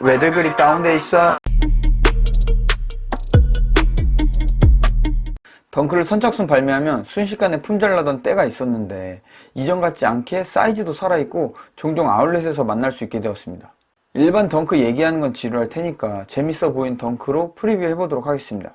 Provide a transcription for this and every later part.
왜들 그리 다운돼 있어? 덩크를 선착순 발매하면 순식간에 품절나던 때가 있었는데 이전 같지 않게 사이즈도 살아있고 종종 아울렛에서 만날 수 있게 되었습니다. 일반 덩크 얘기하는 건 지루할 테니까 재밌어 보인 덩크로 프리뷰 해보도록 하겠습니다.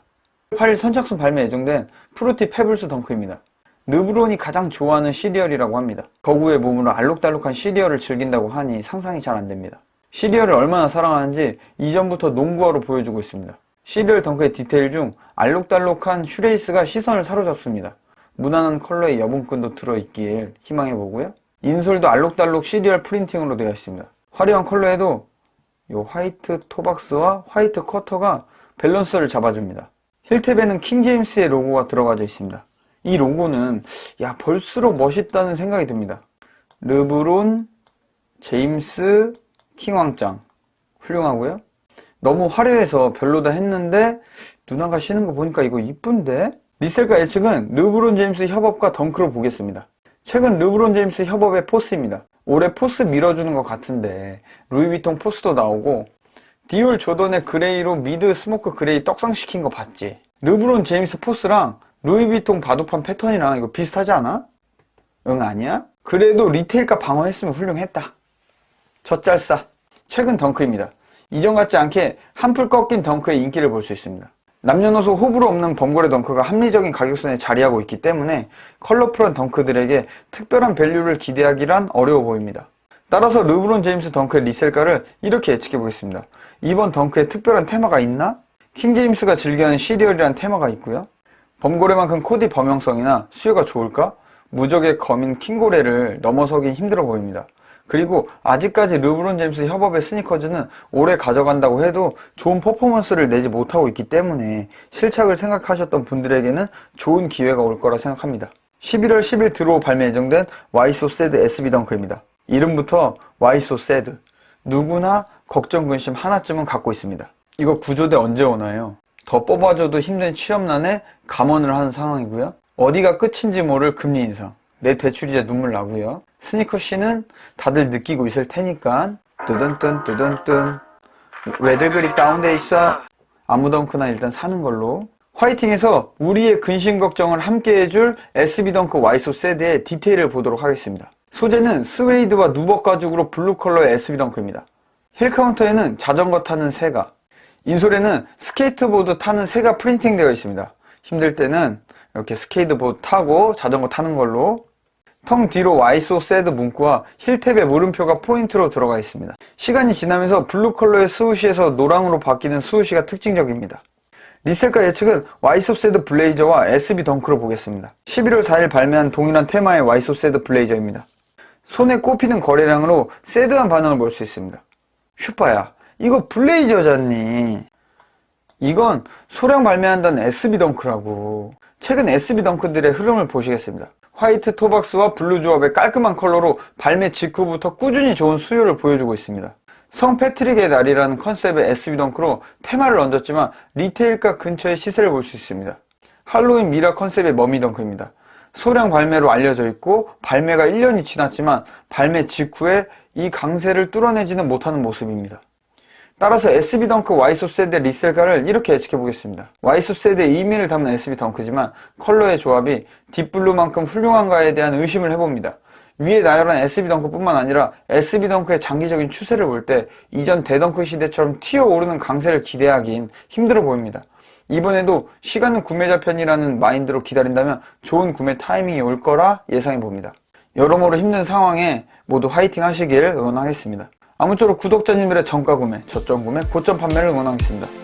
8일 선착순 발매 예정된 프루티 페블스 덩크입니다. 르브론이 가장 좋아하는 시리얼이라고 합니다. 거구의 몸으로 알록달록한 시리얼을 즐긴다고 하니 상상이 잘 안됩니다. 시리얼을 얼마나 사랑하는지 이전부터 농구화로 보여주고 있습니다. 시리얼 덩크의 디테일 중 알록달록한 슈레이스가 시선을 사로잡습니다. 무난한 컬러의 여분끈도 들어있길 희망해보고요. 인솔도 알록달록 시리얼 프린팅으로 되어 있습니다. 화려한 컬러에도 이 화이트 토박스와 화이트 커터가 밸런스를 잡아줍니다. 힐탭에는 킹제임스의 로고가 들어가져 있습니다. 이 로고는 야 볼수록 멋있다는 생각이 듭니다. 르브론, 제임스, 킹왕짱 훌륭하고요. 너무 화려해서 별로다 했는데 누나가 신은 거 보니까 이거 이쁜데? 리셀과 예측은 르브론 제임스 협업과 덩크로 보겠습니다. 최근 르브론 제임스 협업의 포스입니다. 올해 포스 밀어주는 것 같은데 루이비통 포스도 나오고 디올 조던의 그레이로 미드 스모크 그레이 떡상시킨 거 봤지? 르브론 제임스 포스랑 루이비통 바둑판 패턴이랑 이거 비슷하지 않아? 응 아니야? 그래도 리테일가 방어했으면 훌륭했다. 젖잘싸. 최근 덩크입니다. 이전 같지 않게 한풀 꺾인 덩크의 인기를 볼 수 있습니다. 남녀노소 호불호 없는 범거래 덩크가 합리적인 가격선에 자리하고 있기 때문에 컬러풀한 덩크들에게 특별한 밸류를 기대하기란 어려워 보입니다. 따라서 르브론 제임스 덩크의 리셀가를 이렇게 예측해 보겠습니다. 이번 덩크에 특별한 테마가 있나? 킹 제임스가 즐겨하는 시리얼이란 테마가 있고요. 범고래만큼 코디 범용성이나 수요가 좋을까? 무적의 검인 킹고래를 넘어서긴 힘들어 보입니다. 그리고 아직까지 르브론 제임스 협업의 스니커즈는 오래 가져간다고 해도 좋은 퍼포먼스를 내지 못하고 있기 때문에 실착을 생각하셨던 분들에게는 좋은 기회가 올 거라 생각합니다. 11월 10일 드로우 발매 예정된 와이소 세드 SB 덩크입니다. 이름부터 와이소 세드. 누구나 걱정 근심 하나쯤은 갖고 있습니다. 이거 구조대 언제 오나요? 더 뽑아줘도 힘든 취업난에 감원을 하는 상황이고요. 어디가 끝인지 모를 금리 인상. 내 대출이자 눈물 나고요. 스니커 씨는 다들 느끼고 있을 테니까 뚜둔뚠 뚜둔뚠 왜들 그리 다운돼 있어? 아무 덩크나 일단 사는 걸로 화이팅에서 우리의 근심 걱정을 함께 해줄 SB 덩크 와이소 세드의 디테일을 보도록 하겠습니다. 소재는 스웨이드와 누벅 가죽으로 블루 컬러의 SB 덩크입니다. 힐 카운터에는 자전거 타는 새가, 인솔에는 스케이트보드 타는 새가 프린팅 되어 있습니다. 힘들 때는 이렇게 스케이트보드 타고 자전거 타는 걸로 텅 뒤로 와이소 세드 문구와 힐탭의 물음표가 포인트로 들어가 있습니다. 시간이 지나면서 블루 컬러의 스우시에서 노랑으로 바뀌는 스우시가 특징적입니다. 리셀가 예측은 와이소 세드 블레이저와 SB 덩크로 보겠습니다. 11월 4일 발매한 동일한 테마의 와이소 세드 블레이저입니다. 손에 꼽히는 거래량으로 세드한 반응을 볼 수 있습니다. 슈퍼야, 이거 블레이저잖니. 이건 소량 발매한다는 SB 덩크라고. 최근 SB 덩크들의 흐름을 보시겠습니다. 화이트 토박스와 블루 조합의 깔끔한 컬러로 발매 직후부터 꾸준히 좋은 수요를 보여주고 있습니다. 성 패트릭의 날이라는 컨셉의 SB 덩크로 테마를 얹었지만 리테일가 근처의 시세를 볼 수 있습니다. 할로윈 미라 컨셉의 머미 덩크입니다. 소량 발매로 알려져 있고 발매가 1년이 지났지만 발매 직후에 이 강세를 뚫어내지는 못하는 모습입니다. 따라서 SB 덩크 와이소 세대 리셀가를 이렇게 예측해 보겠습니다. 와이소 세대의 의미를 담는 SB 덩크지만 컬러의 조합이 딥블루만큼 훌륭한가에 대한 의심을 해봅니다. 위에 나열한 SB 덩크뿐만 아니라 SB 덩크의 장기적인 추세를 볼 때 이전 대덩크 시대처럼 튀어오르는 강세를 기대하긴 힘들어 보입니다. 이번에도 시간은 구매자 편이라는 마인드로 기다린다면 좋은 구매 타이밍이 올 거라 예상해 봅니다. 여러모로 힘든 상황에 모두 화이팅 하시길 응원하겠습니다. 아무쪼록 구독자님들의 정가 구매, 저점 구매, 고점 판매를 응원하겠습니다.